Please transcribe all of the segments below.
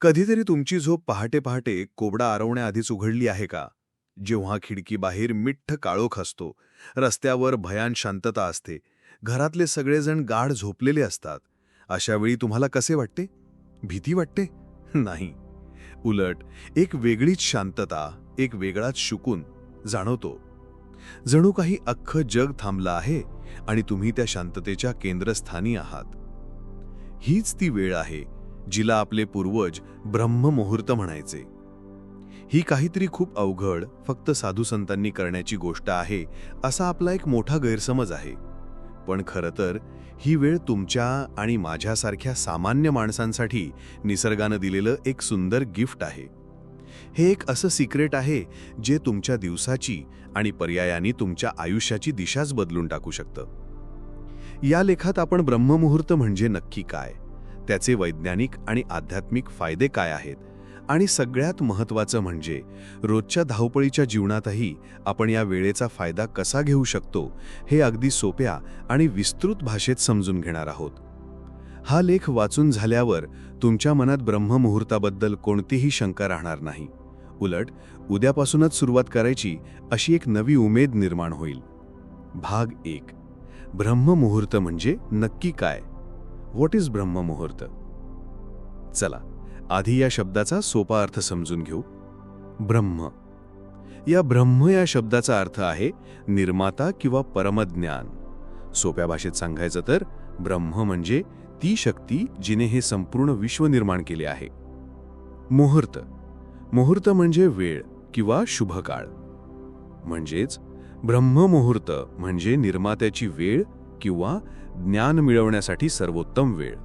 कधीतरी तुमची झोप पहाटे पहाटे कोबडा आरवण्याआधीच उघडली आहे का? जेव्हा खिडकीबाहेर मिठ्ठ काळोख असतो रस्त्यावर भयान शांतता असते घरातले सगळेजण गाढ झोपलेले असतात अशावेळी तुम्हाला कसे वाटते? भीती वाटते? नाही. उलट एक वेगळीच शांतता एक वेगळाच शुकून जाणवतो. जणू काही अख्खं जग थांबलं आहे आणि तुम्ही त्या शांततेच्या केंद्रस्थानी आहात. हीच ती वेळ आहे जिला आपले पूर्वज ब्रह्ममुहूर्त म्हणायचे. ही काहीतरी खूप अवघड फक्त साधू संतांनी करण्याची गोष्ट आहे असा आपला एक मोठा गैरसमज आहे. पण खरं तर ही वेळ तुमच्या आणि माझ्यासारख्या सामान्य माणसांसाठी निसर्गानं दिलेलं एक सुंदर गिफ्ट आहे. हे एक असं सिक्रेट आहे जे तुमच्या दिवसाची आणि पर्यायाने तुमच्या आयुष्याची दिशाच बदलून टाकू शकतं. या लेखात आपण ब्रह्ममुहूर्त म्हणजे नक्की काय? त्याचे वैज्ञानिक आणि आध्यात्मिक फायदे काय आहेत? आणि सगळ्यात महत्त्वाचं म्हणजे रोजच्या धावपळीच्या जीवनातही आपण या वेळेचा फायदा कसा घेऊ शकतो हे अगदी सोप्या आणि विस्तृत भाषेत समजून घेणार आहोत. हा लेख वाचून झाल्यावर तुमच्या मनात ब्रह्ममुहूर्ताबद्दल कोणतीही शंका राहणार नाही. उलट उद्यापासूनच सुरुवात करायची अशी एक नवी उमेद निर्माण होईल. भाग एक. ब्रह्ममुहूर्त म्हणजे नक्की काय? व्हॉट इज ब्रह्ममुहूर्त? चला आधी या शब्दाचा सोपा अर्थ समजून घेऊ. ब्रह्म. या ब्रह्म या शब्दाचा अर्थ आहे निर्माता किंवा परमज्ञान. सोप्या भाषेत सांगायचं तर ब्रह्म म्हणजे ती शक्ती जिने हे संपूर्ण विश्व निर्माण केले आहे. मुहूर्त. मुहूर्त म्हणजे वेळ किंवा शुभकाळ. म्हणजेच म्हणजेच ब्रह्ममुहूर्त म्हणजे निर्मात्याची वेळ किंवा ज्ञान मिळवण्यासाठी सर्वोत्तम वेळ.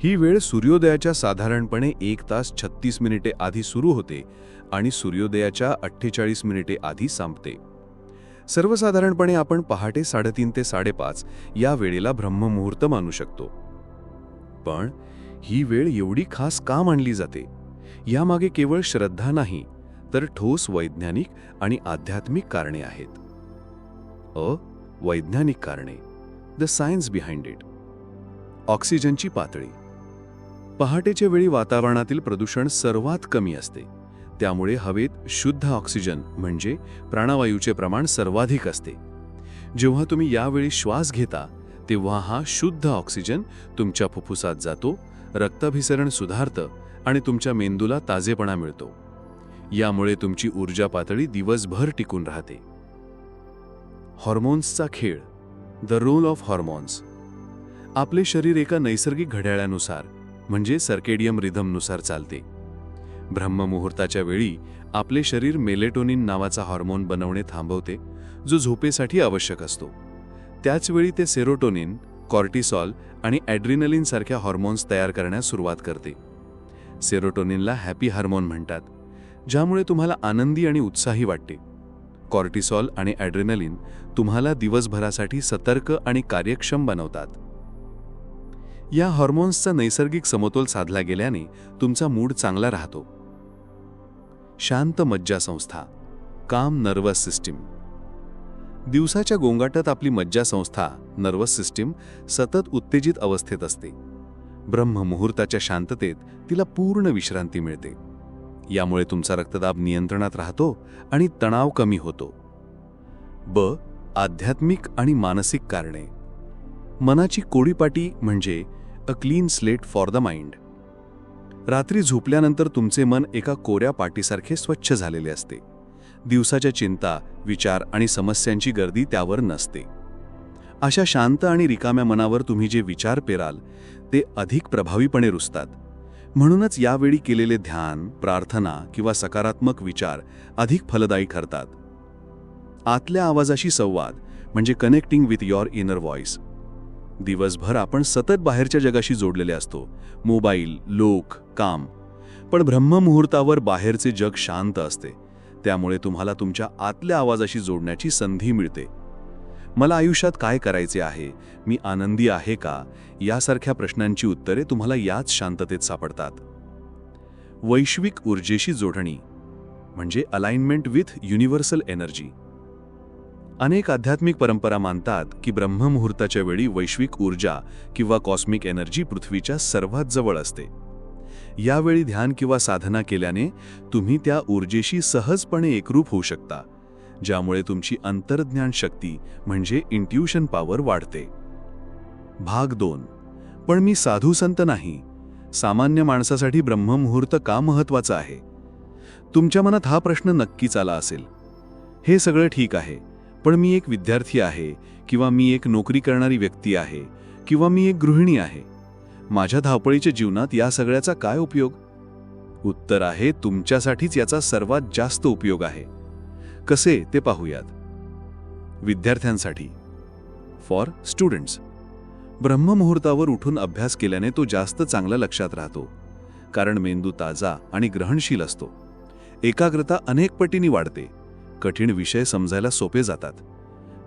ही वेळ सूर्योदयाच्या साधारणपणे एक तास छत्तीस मिनिटे आधी सुरू होते आणि सूर्योदयाच्या अठ्ठेचाळीस मिनिटे आधी संपते. सर्वसाधारणपणे आपण पहाटे साडेतीन ते साडेपाच या वेळेला ब्रह्ममुहूर्त मानू शकतो. पण ही वेळ एवढी खास का मानली जाते? यामागे केवळ श्रद्धा नाही तर ठोस वैज्ञानिक आणि आध्यात्मिक कारणे आहेत. अ वैज्ञानिक कारणे. The science behind it. ऑक्सिजनची पातळी. पहाटेच्या वेळी वातावरणातील प्रदूषण सर्वात कमी असते. त्यामुळे हवेत शुद्ध ऑक्सिजन म्हणजे प्राणवायूचे प्रमाण सर्वाधिक असते. जेव्हा तुम्ही यावेळी श्वास घेता तेव्हा हा शुद्ध ऑक्सिजन तुमच्या फुफ्फुसात जातो रक्ताभिसरण सुधारतं आणि तुमच्या मेंदूला ताजेपणा मिळतो. यामुळे तुमची ऊर्जा पातळी दिवसभर टिकून राहते. हॉर्मोन्सचा खेळ. द रोल ऑफ हॉर्मोन्स आपले शरीर एका नैसर्गिक घड्याळानुसार म्हणजे सर्केडियम रिधमनुसार चालते. ब्रह्ममुहूर्ताच्या वेळी आपले शरीर मेलेटोनिन नावाचा हॉर्मोन बनवणे थांबवते जो झोपेसाठी आवश्यक असतो. त्याचवेळी ते सेरोटोनिन कॉर्टिसॉल आणि ॲड्रिनलिन सारख्या हॉर्मोन्स तयार करण्यास सुरुवात करते. सेरोटोनिनला हॅपी हार्मोन म्हणतात ज्यामुळे तुम्हाला आनंदी आणि उत्साही वाटते. कॉर्टिसॉल आणि ॲड्रेनलिन तुम्हाला दिवसभरासाठी सतर्क आणि कार्यक्षम बनवतात. या हॉर्मोन्सचा नैसर्गिक समतोल साधला गेल्याने तुमचा मूड चांगला राहतो. शांत मज्जासंस्था काम नर्वस सिस्टीम. दिवसाच्या गोंगाटात आपली मज्जासंस्था नर्वस सिस्टीम सतत उत्तेजित अवस्थेत असते. ब्रह्ममुहूर्ताच्या शांततेत तिला पूर्ण विश्रांती मिळते. यामुळे तुमचा रक्तदाब नियंत्रणात राहतो आणि तणाव कमी होतो. ब. आध्यात्मिक आणि मानसिक कारणे. मनाची कोडीपाटी म्हणजे a clean slate for the mind रात्री झोपल्यानंतर तुमचे मन एका कोऱ्या पाटीसारखे स्वच्छ झालेले असते. दिवसाच्या चिंता विचार आणि समस्यांची गर्दी त्यावर नसते. अशा शांत आणि रिकाम्या मनावर तुम्ही जे विचार पेराल ते अधिक प्रभावीपणे रुजतात म्हणूनच यावेळी केलेले ध्यान प्रार्थना किंवा सकारात्मक विचार अधिक फलदायी ठरतात. आतल्या आवाजाशी संवाद म्हणजे connecting with your inner voice दिवसभर आपण सतत बाहेरच्या जगाशी जोडलेले असतो. मोबाईल लोक काम. पण ब्रह्ममुहूर्तावर बाहेरचे जग शांत असते. त्यामुळे तुम्हाला तुमच्या आतल्या आवाजाशी जोडण्याची संधी मिळते. मला आयुष्यात काय करायचे आहे? मी आनंदी आहे का? यासारख्या प्रश्नांची उत्तरे तुम्हाला याच शांततेत सापडतात. वैश्विक ऊर्जेशी जोडणी म्हणजे अलाइनमेंट विथ युनिव्हर्सल एनर्जी. अनेक आध्यात्मिक परंपरा मानतात की ब्रह्ममुहूर्ताच्या वेळी वैश्विक ऊर्जा किंवा कॉस्मिक एनर्जी पृथ्वीच्या सर्वात जवळ असते. यावेळी ध्यान किंवा साधना केल्याने तुम्ही त्या ऊर्जेशी सहजपणे एकरूप होऊ शकता. ज्यामुळे तुमची अंतर्ज्ञान शक्ती म्हणजे इंट्युशन पॉवर वाढते. भाग दोन. पण मी साधू संत नाही. सामान्य माणसासाठी ब्रह्ममुहूर्त का महत्वाचं आहे? तुमच्या मनात हा प्रश्न नक्कीच आला असेल. हे सगळं ठीक आहे पण मी एक विद्यार्थी आहे किंवा मी एक नोकरी करणारी व्यक्ती आहे किंवा मी एक गृहिणी आहे. माझ्या धावपळीच्या जीवनात या सगळ्याचा काय उपयोग? उत्तर आहे तुमच्यासाठीच याचा सर्वात जास्त उपयोग आहे. कसे ते पाहूयात. विद्यार्थ्यांसाठी. For students. ब्रह्ममुहूर्तावर उठून अभ्यास केल्याने तो जास्त चांगला लक्षात राहतो. कारण मेंदू ताजा आणि ग्रहणशील असतो. एकाग्रता अनेक पटीने वाढते. कठीण विषय समजायला सोपे जातात.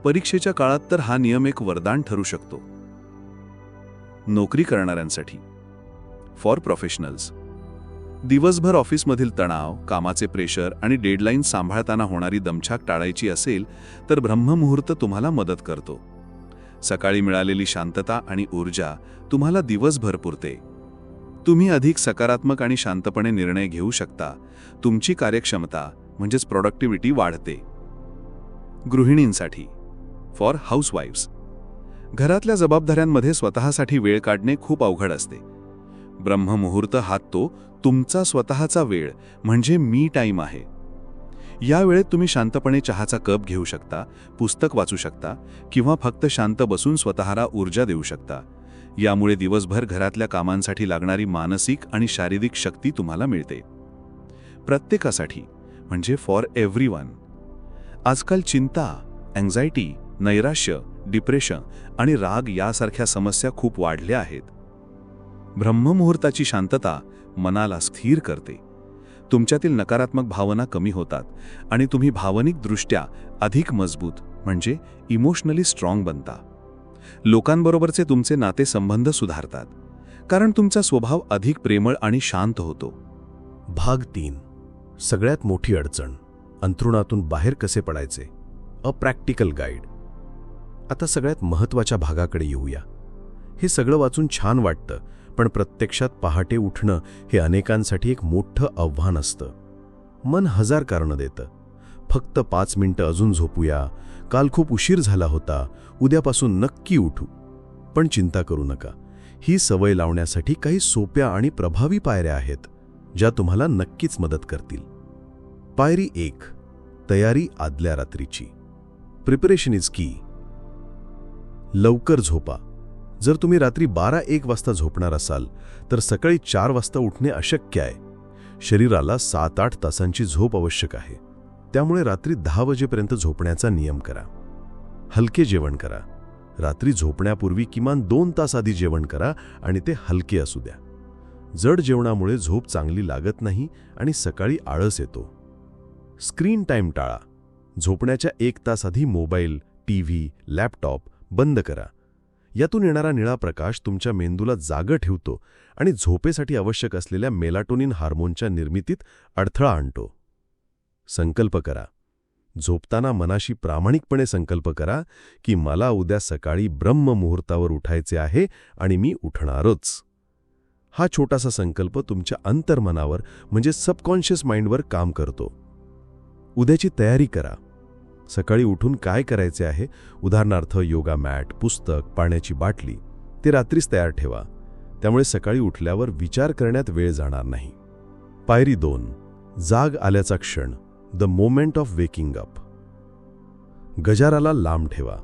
परीक्षेच्या काळात तर हा नियम एक वरदान ठरू शकतो. नोकरी करणाऱ्यांसाठी. For professionals. दिवसभर ऑफिसमधील तणाव कामाचे प्रेशर आणि डेडलाईन सांभाळताना होणारी दमछाक टाळायची असेल तर ब्रह्ममुहूर्त तुम्हाला मदत करतो. सकाळी मिळालेली शांतता आणि ऊर्जा तुम्हाला दिवसभर पुरते. तुम्ही अधिक सकारात्मक आणि शांतपणे निर्णय घेऊ शकता. तुमची कार्यक्षमता म्हणजेच प्रॉडक्टिव्हिटी वाढते. गृहिणींसाठी. फॉर हाऊसवाईफ्स घरातल्या जबाबदाऱ्यांमध्ये स्वतःसाठी वेळ काढणे खूप अवघड असते. ब्रह्ममुहूर्त हात तो तुमचा स्वतःचा वेळ म्हणजे मी टाईम आहे. या वेळेत तुम्ही शांतपणे चहाचा कप घेऊ शकता पुस्तक वाचू शकता किंवा फक्त शांत बसून स्वतःला ऊर्जा देऊ शकता. यामुळे दिवसभर घरातल्या कामांसाठी लागणारी मानसिक आणि शारीरिक शक्ती तुम्हाला मिळते. प्रत्येकासाठी म्हणजे फॉर एव्हरी वन आजकाल चिंता अँझायटी नैराश्य डिप्रेशन आणि राग यासारख्या समस्या खूप वाढल्या आहेत. ब्रह्ममुहूर्ताची शांतता मनाला स्थिर करते. तुमच्यातील नकारात्मक भावना कमी होतात आणि तुम्ही भावनिकदृष्ट्या अधिक मजबूत म्हणजे इमोशनली स्ट्रॉंग बनता. लोकांबरोबरचे तुमचे नातेसंबंध सुधारतात कारण तुमचा स्वभाव अधिक प्रेमळ आणि शांत होतो. भाग तीन. सगळ्यात मोठी अडचण अंथरुणातून बाहेर कसे पडायचे? A practical guide. आता सगळ्यात महत्त्वाच्या भागाकडे येऊया. हे सगळं वाचून छान वाटतं पण प्रत्यक्षात पहाटे उठणं हे अनेकांसाठी एक मोठं आव्हान असतं. मन हजार कारणं देतं. फक्त पाच मिनिटं अजून झोपूया काल खूप उशीर झाला होता उद्यापासून नक्की उठू. पण चिंता करू नका. ही सवय लावण्यासाठी काही सोप्या आणि प्रभावी पायऱ्या आहेत ज्या तुम्हाला नक्कीच मदत करतील. पायरी एक तयारी आदल्या रात्रीची. प्रिपरेशन इज की लवकर झोपा. जर तुम्ही रात्री बारा एक वाजता झोपणार असाल तर सकाळी चार वाजता उठणे अशक्य आहे. शरीराला सात आठ तासांची झोप आवश्यक आहे. त्यामुळे रात्री दहा वाजेपर्यंत झोपण्याचा नियम करा. हलके जेवण करा. रात्री झोपण्यापूर्वी किमान दोन तास आधी जेवण करा आणि ते हलके असू द्या. जड जेवणामुळे झोप चांगली लागत नाही आणि सकाळी आळस येतो. स्क्रीन टाईम टाळा. झोपण्याच्या एक तास आधी मोबाईल टीव्ही लॅपटॉप बंद करा. यातून येणारा निळा प्रकाश तुमच्या मेंदूला जागं ठेवतो आणि झोपेसाठी आवश्यक असलेल्या मेलाटोनिन हार्मोनच्या निर्मितीत अडथळा आणतो. संकल्प करा. झोपताना मनाशी प्रामाणिकपणे संकल्प करा की मला उद्या सकाळी ब्रह्ममुहूर्तावर उठायचे आहे आणि मी उठणारच. हा छोटासा संकल्प तुमच्या अंतर्मनावर म्हणजे सबकॉन्शियस माइंडवर काम करतो. उद्याची तयारी करा. सकाळी उठून काय करायचे आहे? उदाहरणार्थ योगा मॅट पुस्तक पाण्याची बाटली ते रात्रीच तयार ठेवा. त्यामुळे सकाळी उठल्यावर विचार करण्यात वेळ जाणार नाही. पायरी दोन जाग आल्याचा क्षण the moment of waking up गजाराला लांब ठेवा.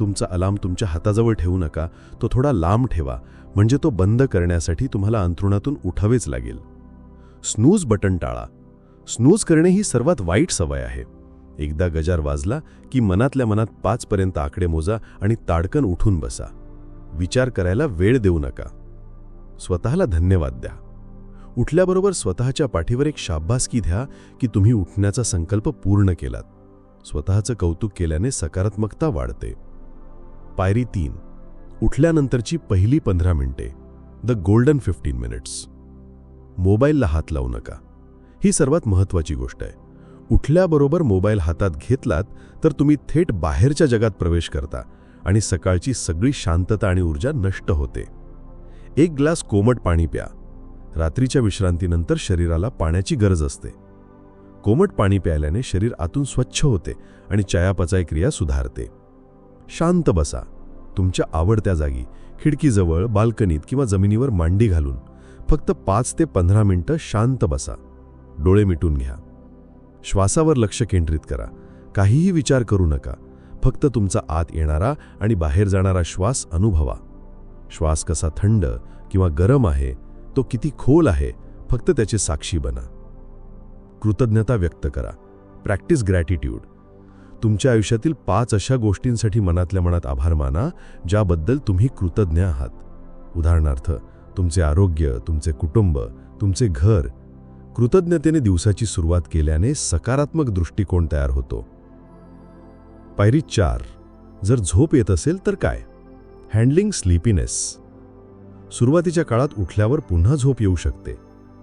तुमचा अलार्म तुमच्या हाताजवळ ठेवू नका. तो थोडा लांब ठेवा. म्हणजे तो बंद करण्यासाठी तुम्हाला अंथरुणातून उठावेच लागेल. स्नूज बटन टाळा. स्नूज करणे ही सर्वात वाईट सवय आहे. एकदा गजार वाजला की मनातल्या मनात पाचपर्यंत आकडे मोजा आणि ताडकन उठून बसा. विचार करायला वेळ देऊ नका. स्वतःला धन्यवाद द्या. उठल्याबरोबर स्वतःच्या पाठीवर एक शाब्बासकी द्या की तुम्ही उठण्याचा संकल्प पूर्ण केलात. स्वतःचं कौतुक केल्याने सकारात्मकता वाढते. पायरी तीन. उठल्यानंतरची पहिली पंधरा मिनिटे. The golden fifteen minutes. मोबाईलला हात लावू नका. ही सर्वात महत्त्वाची गोष्ट आहे. उठल्याबरोबर मोबाईल हातात घेतलात तर तुम्ही थेट बाहेरच्या जगात प्रवेश करता आणि सकाळची सगळी शांतता आणि ऊर्जा नष्ट होते. एक ग्लास कोमट पाणी प्या. रात्रीच्या विश्रांतीनंतर शरीराला पाण्याची गरज असते. कोमट पाणी प्यायल्याने शरीर आतून स्वच्छ होते आणि चयापचाय क्रिया सुधारते. शांत बसा. तुमच्या आवडत्या जागी खिडकीजवळ बाल्कनीत किंवा जमिनीवर मांडी घालून फक्त पाच ते पंधरा मिनिटं शांत बसा. डोळे मिटून घ्या. श्वासावर लक्ष केंद्रित करा. काहीही विचार करू नका. फक्त तुमचा आत येणारा आणि बाहेर जाणारा श्वास अनुभवा. श्वास कसा थंड किंवा गरम आहे तो किती खोल आहे फक्त त्याचे साक्षी बना. कृतज्ञता व्यक्त करा. Practice gratitude. तुमच्या आयुष्यातील पाच अशा गोष्टींसाठी मनातल्या मनात आभार माना ज्याबद्दल तुम्ही कृतज्ञ आहात. उदाहरणार्थ तुमचे आरोग्य तुमचे कुटुंब तुमचे घर कृतज्ञतेने दिवसाची सुरुवात केल्याने सकारात्मक दृष्टिकोन तयार होतो. पायरी चार जर झोप येत असेल तर काय? हँडलिंग स्लीपीनेस सुरुवातीच्या काळात उठल्यावर पुन्हा झोप येऊ शकते.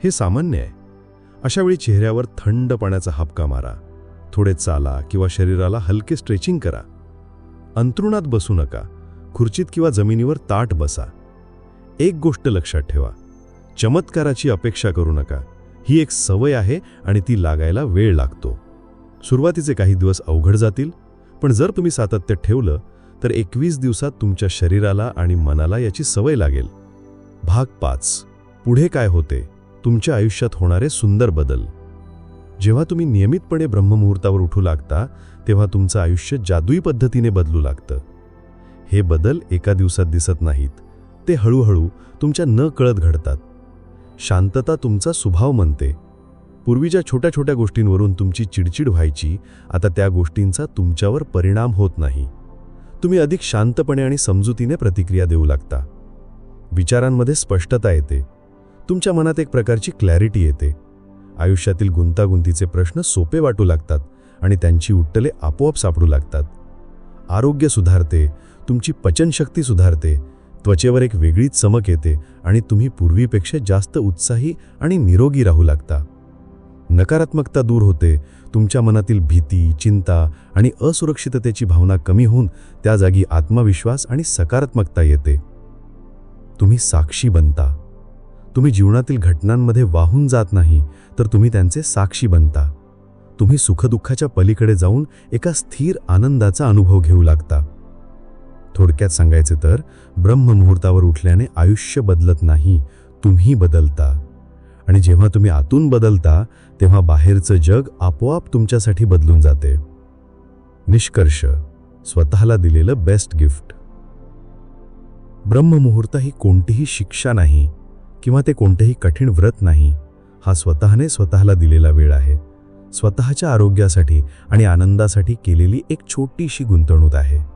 हे सामान्य आहे. अशावेळी चेहऱ्यावर थंड पाण्याचा हापका मारा. थोडे चाला किंवा शरीराला हलके स्ट्रेचिंग करा. अंथरुणात बसू नका. खुर्चीत किंवा जमिनीवर ताट बसा. एक गोष्ट लक्षात ठेवा. चमत्काराची अपेक्षा करू नका. ही एक सवय आहे आणि ती लागायला वेळ लागतो. सुरुवातीचे काही दिवस अवघड जातील पण जर तुम्ही सातत्य ठेवलं तर एकवीस दिवसात तुमच्या शरीराला आणि मनाला याची सवय लागेल. भाग पाच. पुढे काय होते? तुमच्या आयुष्यात होणारे सुंदर बदल. जेव्हा तुम्ही नियमितपणे ब्रह्ममुहूर्तावर उठू लागता तेव्हा तुमचं आयुष्य जादुई पद्धतीने बदलू लागतं. हे बदल एका दिवसात दिसत नाहीत. ते हळूहळू तुमच्या न कळत घडतात. शांतता तुमचा स्वभाव म्हणते. पूर्वीच्या छोट्या छोट्या गोष्टींवरून तुमची चिडचिड व्हायची आता त्या गोष्टींचा तुमच्यावर परिणाम होत नाही. तुम्ही अधिक शांतपणे आणि समजुतीने प्रतिक्रिया देऊ लागता. विचारांमध्ये स्पष्टता येते. तुमच्या मनात एक प्रकारची क्लॅरिटी येते. आयुष्यातील गुंतागुंतीचे प्रश्न सोपे वाटू लागतात आणि त्यांची उट्टले आपोआप सापडू लागतात. आरोग्य सुधारते तुमची पचनशक्ती सुधारते त्वचेवर एक वेगळीच चमक येते आणि तुम्ही पूर्वीपेक्षा जास्त उत्साही आणि निरोगी राहू लागता. नकारात्मकता दूर होते तुमच्या मनातील भीती चिंता आणि असुरक्षिततेची भावना कमी होऊन त्या जागी आत्मविश्वास आणि सकारात्मकता येते. तुम्ही साक्षी बनता. तुम्ही जीवनातील घटनांमध्ये वाहून जात नाही तर तुम्ही त्यांचे साक्षी बनता. तुम्ही सुखदुःखाच्या पलीकडे जाऊन एका स्थिर आनंदाचा अनुभव घेऊ लागता. थोडक्यात सांगायचे तर ब्रह्ममुहूर्तावर उठल्याने आयुष्य बदलत नाही तुम्ही बदलता. आणि जेव्हा तुम्ही आतून बदलता तेव्हा बाहेरचं जग आपोआप तुमच्यासाठी बदलून जाते. निष्कर्ष स्वतःला दिलेलं बेस्ट गिफ्ट ब्रह्ममुहूर्त ही कोणतीही शिक्षा नाही किंवा ते कोणतेही कठीण व्रत नाही. हा स्वतःने स्वतःला दिलेला वेळ आहे. स्वतःच्या आरोग्यासाठी आणि आनंदासाठी केलेली एक छोटीशी गुंतवणूक आहे.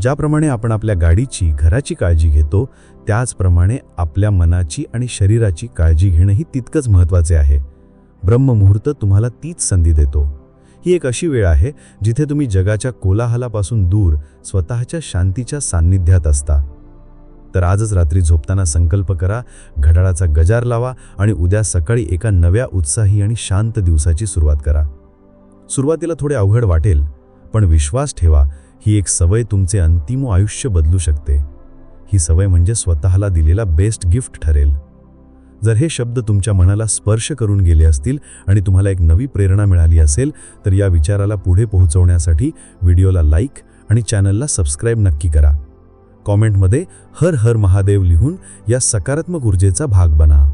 ज्याप्रमाणे आपण आपल्या गाडीची घराची काळजी घेतो त्याचप्रमाणे आपल्या मनाची आणि शरीराची काळजी घेणंही तितकंच महत्त्वाचे आहे. ब्रह्ममुहूर्त तुम्हाला तीच संधी देतो. ही एक अशी वेळ आहे जिथे तुम्ही जगाच्या कोलाहलापासून दूर स्वतःच्या शांतीच्या सान्निध्यात असता. तर आजच रात्री झोपताना संकल्प करा घड्याळाचा गजार लावा आणि उद्या सकाळी एका नव्या उत्साही आणि शांत दिवसाची सुरुवात करा. सुरुवातीला थोडे अवघड वाटेल पण विश्वास ठेवा ही एक सवय तुमचे अंतिम आयुष्य बदलू शकते. ही सवय म्हणजे स्वतःला दिलेला बेस्ट गिफ्ट ठरेल. जर हे शब्द तुमच्या मनाला स्पर्श करून गेले असतील आणि तुम्हाला एक नवी प्रेरणा मिळाली असेल तर या विचाराला पुढे पोहोचवण्यासाठी व्हिडिओला लाईक आणि चॅनलला सबस्क्राईब नक्की करा. कॉमेंटमध्ये हर हर महादेव लिहून या सकारात्मक ऊर्जेचा भाग बना.